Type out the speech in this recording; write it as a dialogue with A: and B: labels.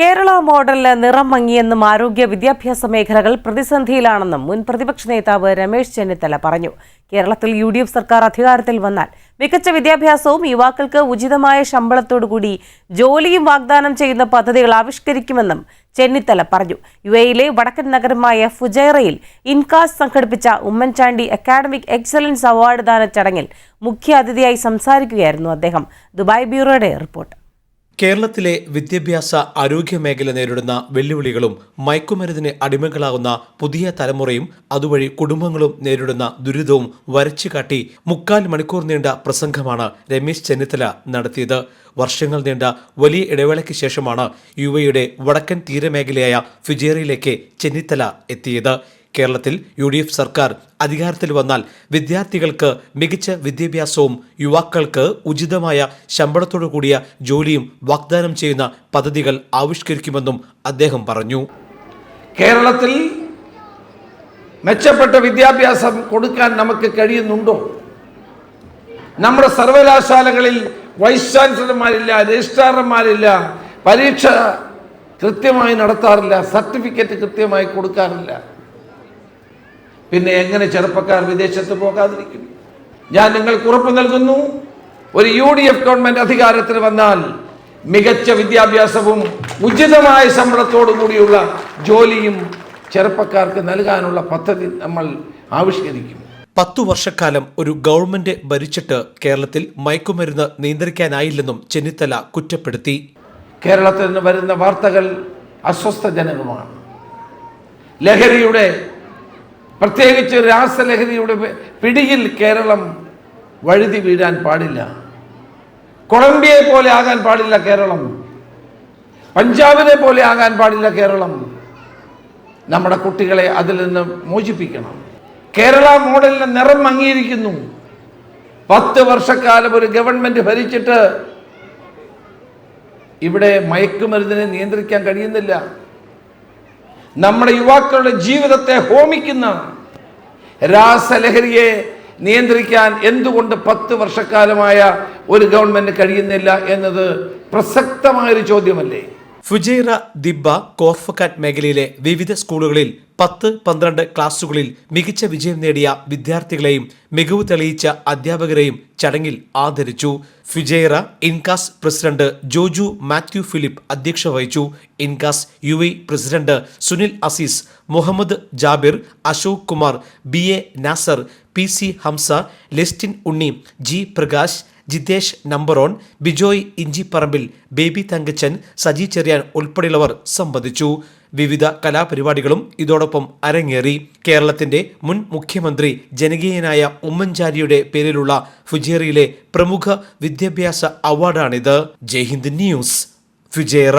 A: കേരള മോഡലിന് നിറം മങ്ങിയെന്നും ആരോഗ്യ വിദ്യാഭ്യാസ മേഖലകൾ പ്രതിസന്ധിയിലാണെന്നും മുൻ പ്രതിപക്ഷ നേതാവ് രമേശ് ചെന്നിത്തല പറഞ്ഞു കേരളത്തിൽ യു ഡി എഫ് സർക്കാർ അധികാരത്തിൽ വന്നാൽ മികച്ച വിദ്യാഭ്യാസവും യുവാക്കൾക്ക് ഉചിതമായ ശമ്പളത്തോടുകൂടി ജോലിയും വാഗ്ദാനം ചെയ്യുന്ന പദ്ധതികൾ ആവിഷ്കരിക്കുമെന്നും ചെന്നിത്തല പറഞ്ഞു യു എയിലെ വടക്കൻ നഗരമായ ഫുജൈറയിൽ ഇൻകാസ് സംഘടിപ്പിച്ച ഉമ്മൻചാണ്ടി അക്കാഡമിക് എക്സലൻസ് അവാർഡ് ദാന ചടങ്ങിൽ മുഖ്യ അതിഥിയായി സംസാരിക്കുകയായിരുന്നു അദ്ദേഹം ദുബായ് ബ്യൂറോയുടെ റിപ്പോർട്ട്
B: കേരളത്തിലെ വിദ്യാഭ്യാസ ആരോഗ്യ മേഖല നേരിടുന്ന വെല്ലുവിളികളും മയക്കുമരുന്നിന് അടിമകളാകുന്ന പുതിയ തലമുറയും അതുവഴി കുടുംബങ്ങളും നേരിടുന്ന ദുരിതവും വരച്ചുകാട്ടി മുക്കാൽ മണിക്കൂർ നീണ്ട പ്രസംഗമാണ് രമേശ് ചെന്നിത്തല നടത്തിയത് വർഷങ്ങൾ നീണ്ട വലിയ ഇടവേളയ്ക്ക് ശേഷമാണ് യുവയുടെ വടക്കൻ തീരമേഖലയായ ഫിജേറിയിലേക്ക് ചെന്നിത്തല എത്തിയത് കേരളത്തിൽ യു ഡി എഫ് സർക്കാർ അധികാരത്തിൽ വന്നാൽ വിദ്യാർത്ഥികൾക്ക് മികച്ച വിദ്യാഭ്യാസവും യുവാക്കൾക്ക് ഉചിതമായ ശമ്പളത്തോടു കൂടിയ ജോലിയും വാഗ്ദാനം ചെയ്യുന്ന പദ്ധതികൾ ആവിഷ്കരിക്കുമെന്നും അദ്ദേഹം പറഞ്ഞു
C: കേരളത്തിൽ മെച്ചപ്പെട്ട വിദ്യാഭ്യാസം കൊടുക്കാൻ നമുക്ക് കഴിയുന്നുണ്ടോ നമ്മുടെ സർവകലാശാലകളിൽ വൈസ് ചാൻസലർമാരില്ല രജിസ്ട്രാർമാരില്ല പരീക്ഷ കൃത്യമായി നടത്താറില്ല സർട്ടിഫിക്കറ്റ് കൃത്യമായി കൊടുക്കാറില്ല പിന്നെ എങ്ങനെ ചെറുപ്പക്കാർ വിദേശത്ത് പോകാതിരിക്കും ഞാൻ നിങ്ങൾക്ക് ഉറപ്പ് നൽകുന്നു ഒരു യു ഡി എഫ് ഗവൺമെന്റ് അധികാരത്തിൽ വന്നാൽ മികച്ച വിദ്യാഭ്യാസവും ഉചിതമായ ശമ്പളത്തോടു കൂടിയുള്ള ജോലിയും ചെറുപ്പക്കാർക്ക് നൽകാനുള്ള പദ്ധതി നമ്മൾ ആവിഷ്കരിക്കും
A: പത്തു വർഷക്കാലം ഒരു ഗവൺമെന്റ് ഭരിച്ചിട്ട് കേരളത്തിൽ മയക്കുമരുന്ന് നിയന്ത്രിക്കാനായില്ലെന്നും ചെന്നിത്തല കുറ്റപ്പെടുത്തി
C: കേരളത്തിൽ നിന്ന് വരുന്ന വാർത്തകൾ അസ്വസ്ഥജനകമാണ് ലഹരിയുടെ പ്രത്യേകിച്ച് രാസലഹരിയുടെ പിടിയിൽ കേരളം വഴുതി വീഴാൻ പാടില്ല കൊളംബിയെ പോലെ ആകാൻ പാടില്ല കേരളം പഞ്ചാബിനെ പോലെ ആകാൻ പാടില്ല കേരളം നമ്മുടെ കുട്ടികളെ അതിൽ നിന്ന് മോചിപ്പിക്കണം കേരള മോഡലിന് നിറം മങ്ങിയിരിക്കുന്നു പത്ത് വർഷക്കാലം ഒരു ഗവൺമെന്റ് ഭരിച്ചിട്ട് ഇവിടെ മയക്കുമരുന്നിനെ നിയന്ത്രിക്കാൻ കഴിയുന്നില്ല നമ്മുടെ യുവാക്കളുടെ ജീവിതത്തെ ഹോമിക്കുന്ന രാസലഹരിയെ നിയന്ത്രിക്കാൻ എന്തുകൊണ്ട് പത്ത് വർഷക്കാലമായ ഒരു ഗവൺമെന്റ് കഴിയുന്നില്ല എന്നത് പ്രസക്തമായൊരു ചോദ്യമല്ലേ
A: ഫുജൈറ ദിബ്ബ കോർഫക്കാറ്റ് മേഖലയിലെ വിവിധ സ്കൂളുകളിൽ പത്ത് പന്ത്രണ്ട് ക്ലാസുകളിൽ മികച്ച വിജയം നേടിയ വിദ്യാർത്ഥികളെയും മികവ് തെളിയിച്ച അധ്യാപകരെയും ചടങ്ങിൽ ആദരിച്ചു ഫുജൈറ ഇൻകാസ് പ്രസിഡന്റ് ജോജു മാത്യു ഫിലിപ്പ് അധ്യക്ഷ വഹിച്ചു INCAS U president Sunil Aziz Muhammad Jabir Ashok Kumar B A Nasar P C Hamza Lestin Unni G Prakash Jithesh Namparon Bijoy Inchiparambil Baby Thankachan Saji Cherian ഉൾപ്പെടെയുള്ളവർ സംബന്ധിച്ചു വിവിധ കലാപരിപാടികളും ഇതോടൊപ്പം അരങ്ങേറി കേരളത്തിന്റെ മുൻ മുഖ്യമന്ത്രി ജനകീയനായ ഉമ്മൻചാരിയുടെ പേരിലുള്ള ഫുജേറിയിലെ പ്രമുഖ വിദ്യാഭ്യാസ അവാർഡാണിത് ജയ്ഹിന്ദ് ന്യൂസ് ഫുജേറ